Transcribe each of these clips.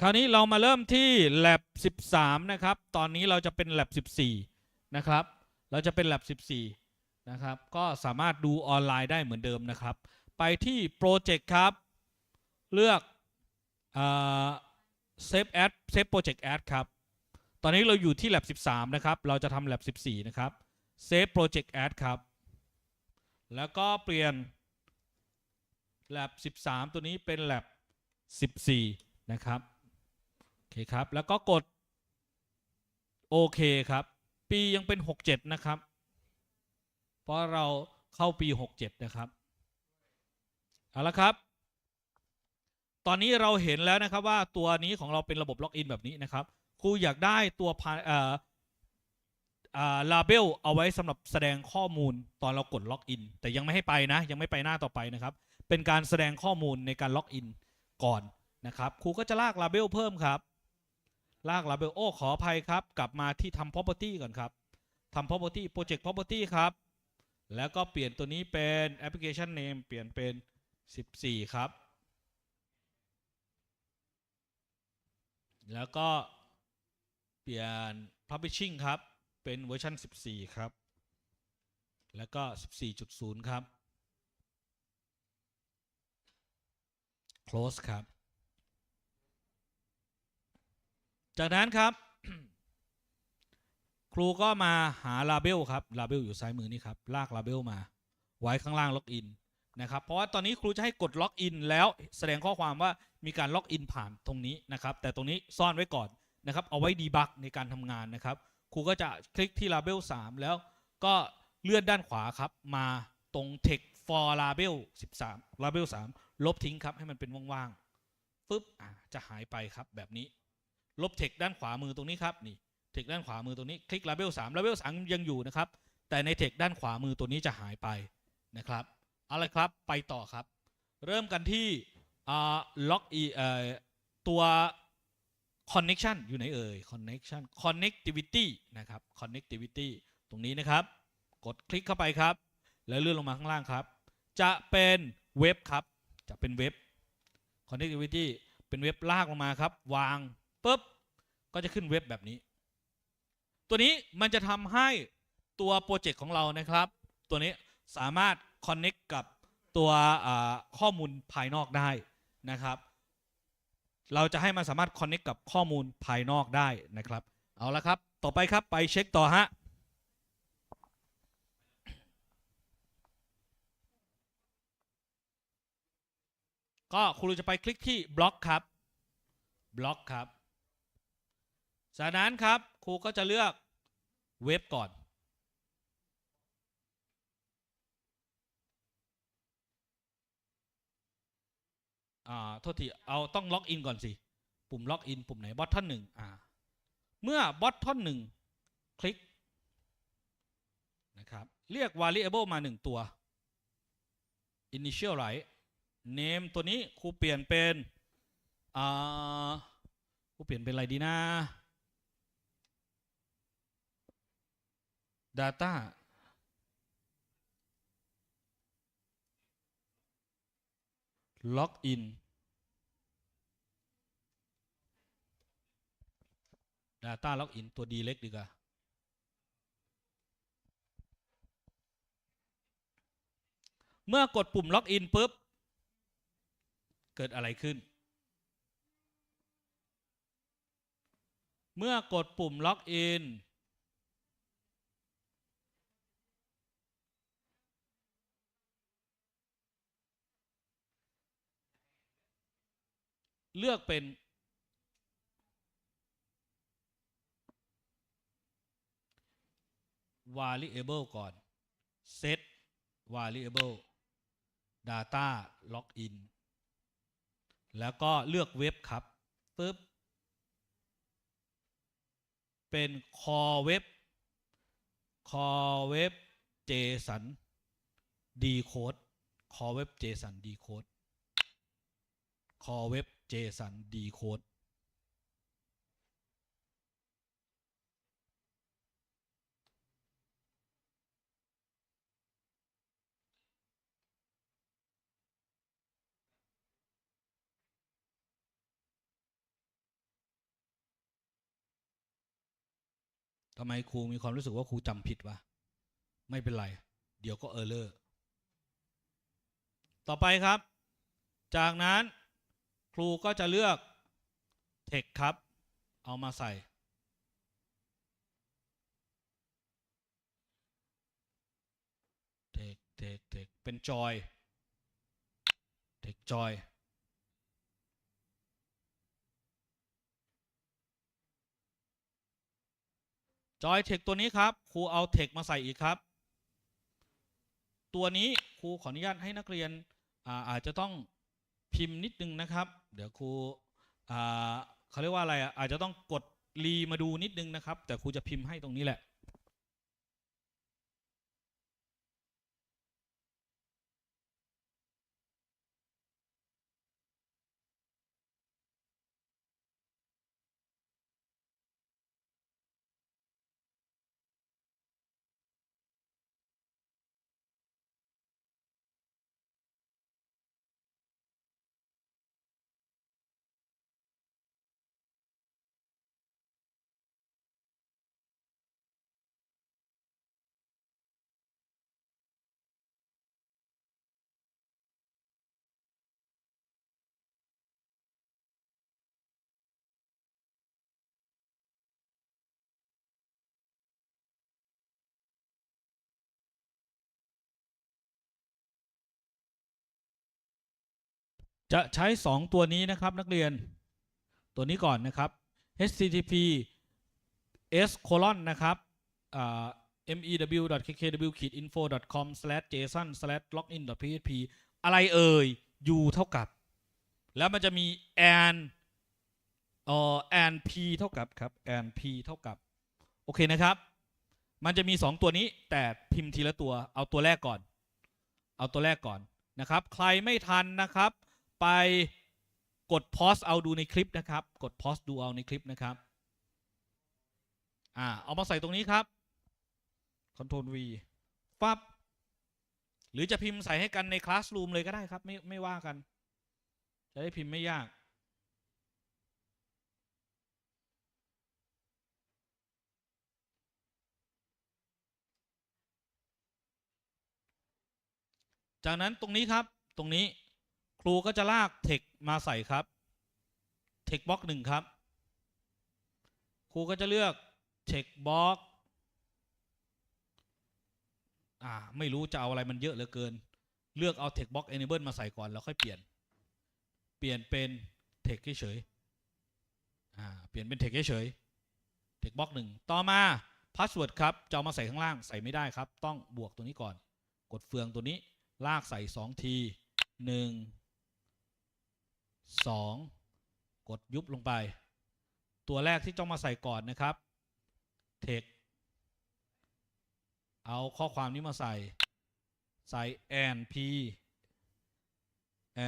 คราวนี้เรามาเริ่มที่ lab 13 นะครับ ตอนนี้เราจะเป็น lab 14 นะครับ เราจะเป็น lab 14 นะครับ ก็สามารถดูออนไลน์ได้เหมือนเดิมนะครับ ไปที่โปรเจกต์ครับ เลือกเอ่อ save ad save project ad ครับ ตอนนี้เราอยู่ที่ lab 13 นะครับ เราจะทำ lab 14 นะครับ save project ad ครับ แล้วก็เปลี่ยน lab 13 ตัวนี้เป็น lab 14 นะครับ เคครับ แล้วก็กด โอเคครับ ปียังเป็น 67 นะครับ เพราะเราเข้าปี 67 นะครับ เอาละครับ ตอนนี้เราเห็นแล้วนะครับว่าตัวนี้ของเราเป็นระบบล็อกอินแบบนี้นะครับ ครูอยากได้ตัวพาลาเบลเอาไว้สำหรับแสดงข้อมูลตอนเรากดล็อกอินแต่ยังไม่ให้ไปนะ ยังไม่ไปหน้าต่อไปนะครับ เป็นการแสดงข้อมูลในการล็อกอินก่อนนะครับครูก็จะลากลาเบลเพิ่มครับ ลากลาเบลโอ้ขออภัยครับ กลับมาที่ทำ property ก่อนครับทำ property project property ครับ แล้วก็เปลี่ยนตัวนี้เป็น application name เปลี่ยนเป็น 14 ครับ แล้วก็เปลี่ยน publishing ครับ เป็นเวอร์ชัน14 ครับ แล้วก็ 14.0 ครับ close ครับ จากนั้นครับ ครูก็มาหา label ครับ label อยู่ซ้ายมือนี่ครับลาก label มาไว้ข้างล่าง login นนะครับเพราะว่าตอนนี้ครูจะให้กด login แล้วแสดงข้อความว่ามีการ login ผ่านตรงนี้นะครับ แต่ตรงนี้ซ่อนไว้ก่อนนะครับ เอาไว้ debug ในการทำงานนะครับ ครูก็จะคลิกที่ label 3แล้วก็เลื่อนด้านขวาครับ มาตรง text for label 13 label 3 ลบทิ้งครับ ให้มันเป็นว่างๆปึ๊บจะหายไปครับแบบนี้ ลบ text ด้านขวามือตรงนี้ครับนี่ text ด้านขวามือตรงนี้คลิก label 3 label 3ยังอยู่นะครับ แต่ใน text ด้านขวามือตัวนี้จะหายไปนะครับเอาละครับไปต่อครับ เริ่มกันที่อ่า log e เอ่อตัว connection อยู่ไหนเอ่ย connection connectivity นะครับ connectivity ตรงนี้นะครับ กดคลิกเข้าไปครับ แล้วเลื่อนลงมาข้างล่างครับ จะเป็นเว็บครับ จะเป็นเว็บ connectivity เป็นเว็บลากลงมาครับ วางปุ๊บ ก็จะขึ้นเว็บแบบนี้ ตัวนี้มันจะทำให้ตัวโปรเจกต์ของเรานะครับ ตัวนี้สามารถ connect กับตัวข้อมูลภายนอกได้นะครับ เราจะให้มันสามารถ connect กับข้อมูลภายนอกได้นะครับ เอาละครับ ต่อไปครับไปเช็คต่อฮะก็ครูจะไปคลิกที่บล็อกครับบล็อกครับ จานั้นครับครูก็จะเลือกเว็บก่อน อ่า โทษที เอาต้องล็อกอินก่อนสิ ปุ่มล็อกอินปุ่มไหนบอทท่อนหนึ่งอ่า เมื่อบอทท่อนหนึ่งคลิกนะครับ เรียก variable มาหนึ่งตัว initial right name ตัวนี้ครูเปลี่ยนเป็น อ่า ครูเปลี่ยนเป็นอะไรดีนะ data login data login ตัว d เล็กดีกว่าเมื่อกดปุ่ม login ปุ๊บ เกิดอะไรขึ้น เมื่อกดปุ่ม login เลือกเป็น variable ก่อน set variable data login แล้วก็เลือกเว็บครับปึ๊บ เป็น core web core web json decode core web json decode core web เจสันดีโคดทำไมครูมีความรู้สึกว่าครูจำผิดวะ ไม่เป็นไร เดี๋ยวก็เออเลอร์ ต่อไปครับ จากนั้น ครูก็จะเลือก text ครับ เอามาใส่ text text text เป็น joy text joy จอยเทคตัวนี้ครับครูเอาเทคมาใส่อีกครับ ตัวนี้ครูขออนุญาตให้นักเรียนอาอาจจะต้อง พิมพ์นิดนึงนะครับ เดี๋ยวครูเขาเรียกว่าอะไรอาจจะต้องกดรีมาดูนิดนึงนะครับ แต่ครูจะพิมพ์ให้ตรงนี้แหละ จะใช้ 2 ตัวนี้นะครับนักเรียนตัวนี้ก่อนนะครับ http s colon นะครับ mew.kkw-info.com/json/login.php อะไรเอ่ย u เท่ากับ แล้วมันจะมี and เอ่อ and p เท่ากับครับ and p เท่ากับ โอเคนะครับ มันจะมี 2 ตัวนี้แต่พิมพ์ทีละตัว เอาตัวแรกก่อน เอาตัวแรกก่อนนะครับ ใครไม่ทันนะครับ ไปกดพอสเอาดูในคลิปนะครับ กดพอสดูเอาในคลิปนะครับ อ่า เอามาใส่ตรงนี้ครับ Ctrl V ฟับหรือจะพิมพ์ใส่ให้กันในคลาส o ูมเลยก็ได้ครับ ไม่ไม่ว่ากัน จะได้พิมพ์ไม่ยากจากนั้นตรงนี้ครับตรงนี้ รูก็จะลากเทคมาใส่ครับเทคบล็อกหนึ่งครับ ครูก็จะเลือกเทคบล็อกอ่าไม่รู้จะเอาอะไรมันเยอะเหลือเกิน เลือกเอาเทคบล็อก enable มาใส่ก่อนแล้วค่อยเปลี่ยน เปลี่ยนเป็นเทคเฉยอ่าเปลี่ยนเป็นเทคเฉยๆเทคบล็อกหนึ่งต่อมาพาสเวิร์ดครับจะเอามาใส่ข้างล่างใส่ไม่ได้ครับ ต้องบวกตัวนี้ก่อน กดเฟืองตัวนี้ลากใส่สองทีห นึ่งสองกดยุบลงไป ตัวแรกที่ต้องมาใส่ก่อนนะครับ text เอาข้อความนี้มาใส่ ใส่ and p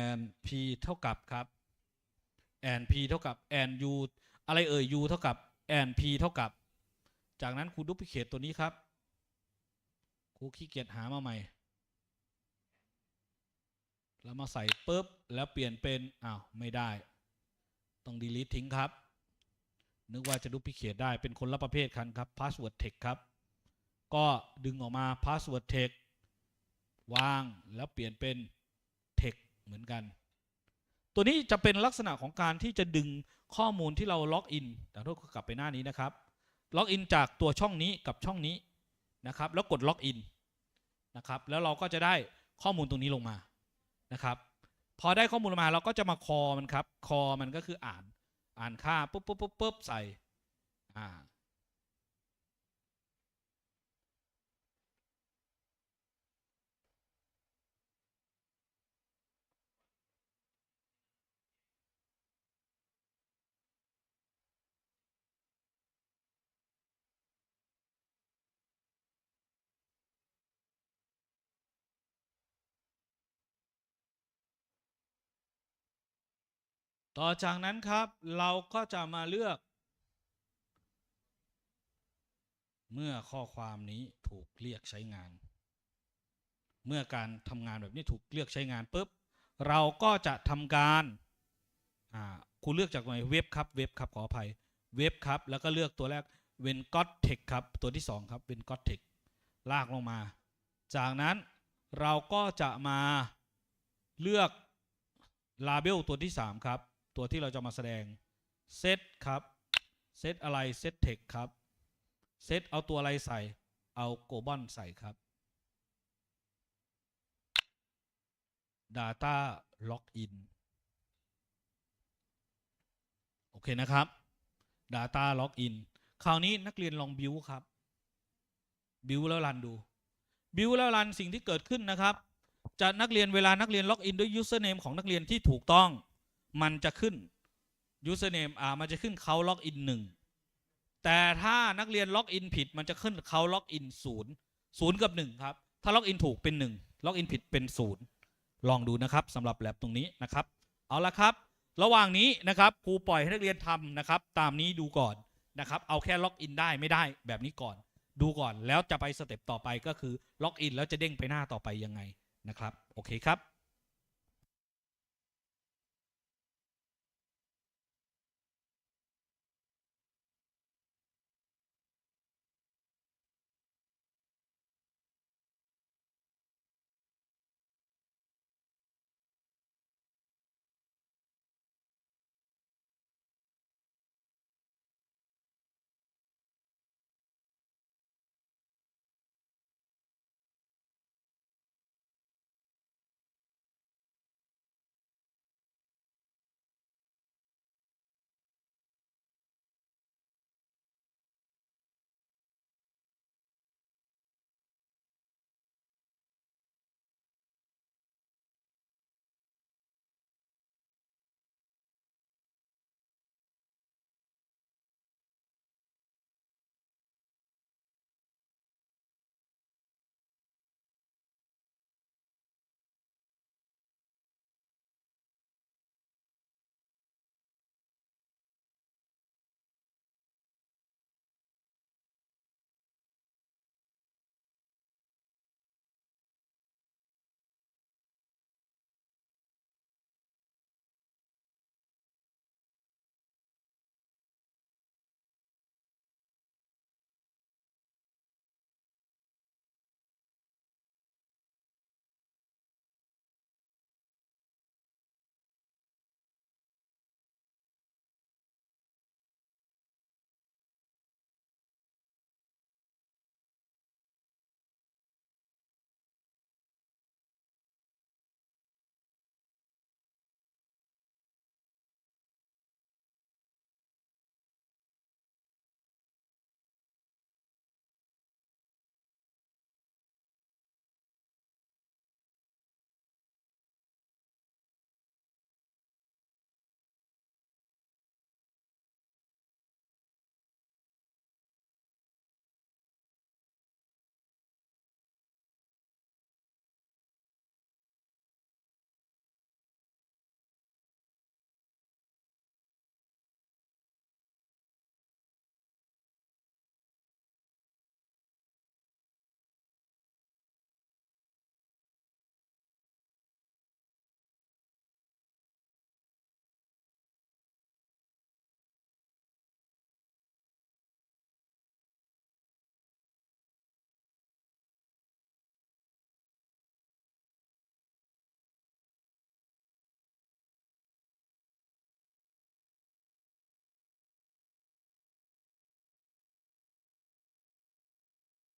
and p เท่ากับครับ and p เท่ากับ and u อะไรเอ่ย u เท่ากับ and p เท่ากับ จากนั้นครูดูพิเคตตัวนี้ครับครูขี้เกียจหามาใหม่ แล้วมาใส่ปุ๊บ แล้วเปลี่ยนเป็น อ้าว ไม่ได้ ต้อง delete ทิ้งครับ นึกว่าจะดูพิเคตได้เป็นคนละประเภทกันครับ password text ครับ ก็ดึงออกมา password text วางแล้วเปลี่ยนเป็น text เหมือนกัน ตัวนี้จะเป็นลักษณะของการที่จะดึงข้อมูลที่เราล็อกอินแต่ทุกกลับไปหน้านี้นะครับ ล็อกอินจากตัวช่องนี้กับช่องนี้นะครับ แล้วกดล็อกอินนะครับ แล้วเราก็จะได้ข้อมูลตรงนี้ลงมา นะครับ พอได้ข้อมูลมาเราก็จะมาคอมันครับ คอมันก็คืออ่าน อ่านค่าปุ๊บปุ๊บปุ๊บปุ๊บใส่อ่า ต่อจากนั้นครับเราก็จะมาเลือก เมื่อข้อความนี้ถูกเรียกใช้งาน เมื่อการทำงานแบบนี้ถูกเรียกใช้งานปุ๊บเราก็จะทำการอ่าคุณเลือกจากไหนเว็บครับเว็บครับขออภัยเว็บครับ แล้วก็เลือกตัวแรกเวนก็ตเทคครับ ตัวที่สองครับเวนก็ตเทคลากลงมา จากนั้นเราก็จะมาเลือกลาเบลตัวที่ 3 ครับ ตัวที่เราจะมาแสดงเซตครับเซตอะไรเซตเทคครับเซตเอาตัวอะไรใส่ เอาโกลบอลใส่ครับ Data Login โอเคนะครับ Data Login คราวนี้นักเรียนลองบิวครับบิวแล้วรันดูบิวแล้วรันสิ่งที่เกิดขึ้นนะครับ จะนักเรียนเวลานักเรียนล็อกอินด้วย username ของนักเรียนที่ถูกต้อง มันจะขึ้น username อ่ามันจะขึ้นเขาล็อกอินหนึ่งแต่ถ้านักเรียนล็อกอินผิดมันจะขึ้นเขาล็อกอินศูนย์ศูนย์กับหนึ่งครับ ถ้าล็อกอินถูกเป็นหนึ่งล็อกอินผิดเป็นศูนย์ลองดูนะครับสำหรับแลบตรงนี้นะครับ เอาละครับ ระหว่างนี้นะครับครูปล่อยให้นักเรียนทำนะครับ ตามนี้ดูก่อนนะครับ เอาแค่ล็อกอินได้ไม่ได้แบบนี้ก่อน ดูก่อนแล้วจะไปสเต็ปต่อไปก็คือล็อกอินแล้วจะเด้งไปหน้าต่อไปยังไงนะครับ โอเคครับ